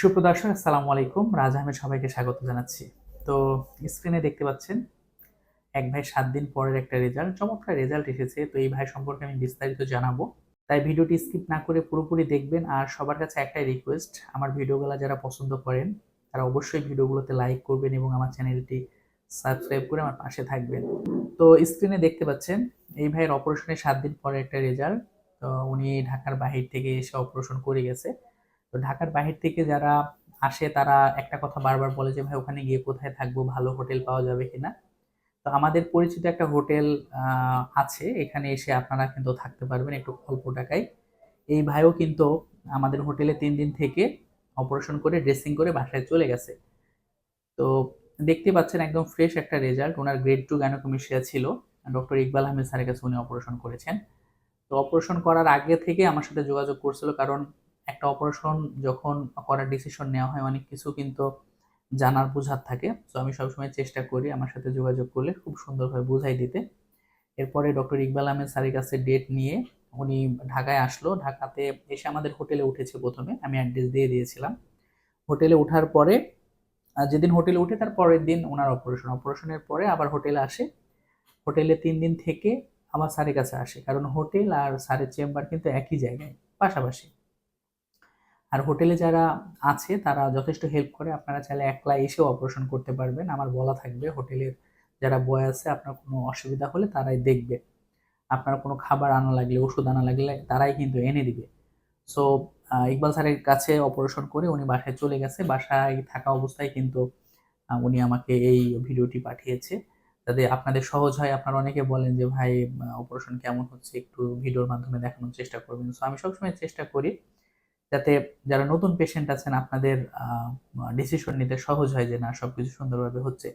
সুপ্রদর্শক আসসালামু আলাইকুম। রাজ আহমেদ সবাইকে স্বাগত জানাচ্ছি। তো স্ক্রিনে দেখতে পাচ্ছেন, এক ভাই সাত দিন পরের একটা রেজাল্ট চমৎকার রেজাল্ট এসেছে। তো এই ভাই সম্পর্কে আমি বিস্তারিত জানাব। তাই ভিডিওটি স্কিপ না করে পুরোপুরি দেখবেন। আর সবার কাছে একটাই রিকোয়েস্ট আমার ভিডিওগুলো যারা পছন্দ করেন, তারা অবশ্যই ভিডিওগুলোতে লাইক করবেন এবং আমার চ্যানেলটি সাবস্ক্রাইব করে আমার পাশে থাকবেন। তো স্ক্রিনে দেখতে পাচ্ছেন, এই ভাইয়ের অপারেশনের সাত দিন পরে একটা রেজাল্ট তো উনি ঢাকার বাহির থেকে এসে অপারেশন করে গেছে। তো ঢাকার বাহির থেকে যারা আসে, তারা একটা কথা বারবার বলে যে, ভাই, ওখানে গিয়ে কোথায় থাকব? ভালো হোটেল পাওয়া যাবে কিনা? তো আমাদের পরিচিত একটা হোটেল আছে। এখানে এসে আপনারা কিন্তু থাকতে পারবেন একটু অল্প টাকায়। এই ভাইও কিন্তু আমাদের হোটেলে তিন দিন থেকে অপারেশন করে, ড্রেসিং করে বাসায় চলে গেছে। তো দেখতে পাচ্ছেন একদম ফ্রেশ একটা রেজাল্ট। ওনার গ্রেড টু গ্যানোকমিশিয়া ছিল। ডক্টর ইকবাল আহমেদ স্যারের কাছে উনি অপারেশন করেছেন। তো অপারেশন করার আগে থেকে আমার সাথে যোগাযোগ করছিল, কারণ একটা অপারেশন যখন করার ডিসিশন নেওয়া হয়, অনেক কিছু কিন্তু জানার বোঝার থাকে। তো আমি সবসময় চেষ্টা করি আমার সাথে যোগাযোগ করলে খুব সুন্দরভাবে বুঝাই দিতে। এরপরে ডক্টর ইকবাল আহমেদ স্যারের কাছে ডেট নিয়ে উনি ঢাকায় আসলো। ঢাকাতে এসে আমাদের হোটেলে উঠেছে প্রথমে। আমি অ্যাড্রেস দিয়ে দিয়েছিলাম। হোটেলে ওঠার পরে যেদিন হোটেলে উঠে তার পরের দিন ওনার অপারেশন অপারেশনের পরে আবার হোটেলে আসে। হোটেলে তিন দিন থেকে আমার স্যারের কাছে আসে। কারণ হোটেল আর স্যারের চেম্বার কিন্তু একই জায়গায়, পাশাপাশি। আর হোটেলে যারা আছে, তারা যথেষ্ট হেল্প করে। আপনারা চাইলে একলা এসেও অপারেশন করতে পারবেন। আমার বলা থাকবে, হোটেলের যারা বয় আছে, আপনার কোনো অসুবিধা হলে তারাই দেখবে। আপনার কোনো খাবার আনা লাগলে, ওষুধ আনা লাগলে তারাই কিন্তু এনে দিবে। সো ইকবাল স্যারের কাছে অপারেশন করে উনি বাসায় চলে গেছে। বাসায় থাকা অবস্থায় কিন্তু উনি আমাকে এই ভিডিওটি পাঠিয়েছে। যাতে আপনাদের সহজ হয়। আপনারা অনেকে বলেন যে, ভাই অপারেশন কেমন হচ্ছে? একটু ভিডিওর মাধ্যমে দেখানোর চেষ্টা করবেন। সো আমি সবসময় চেষ্টা করি। যাতে যারা নতুন পেশেন্ট আছেন, আপনাদের ডিসিশন নিতে সহজ হয় যে না, সবকিছু সুন্দরভাবে হচ্ছে।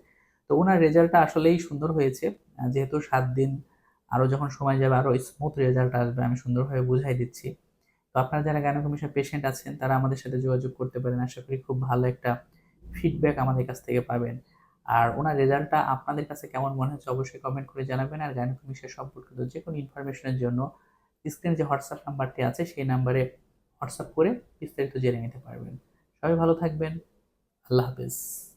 তো ওনার রেজাল্টটা আসলেই সুন্দর হয়েছে। যেহেতু সাত দিন আরও যখন সময় যাবে আরও স্মুথ রেজাল্ট আসবে, আমি সুন্দরভাবে বুঝাই দিচ্ছি। তো আপনারা যারা গ্যানোকমিশন পেশেন্ট আছেন, তারা আমাদের সাথে যোগাযোগ করতে পারেন। আশা করি খুব ভালো একটা ফিডব্যাক আমাদের কাছ থেকে পাবেন। আর ওনার রেজাল্টটা আপনাদের কাছে কেমন মনে হচ্ছে, অবশ্যই কমেন্ট করে জানাবেন। আর গ্যানোকমিশন সম্পর্কিত যে কোনো ইনফরমেশনের জন্য স্ক্রিনে যে হোয়াটসঅ্যাপ নাম্বারটি আছে, সেই নাম্বারে হোয়াটসঅ্যাপ করে বিস্তারিত জেনে নিতে পারবেন। সবাই ভালো থাকবেন। আল্লাহ হাফেজ।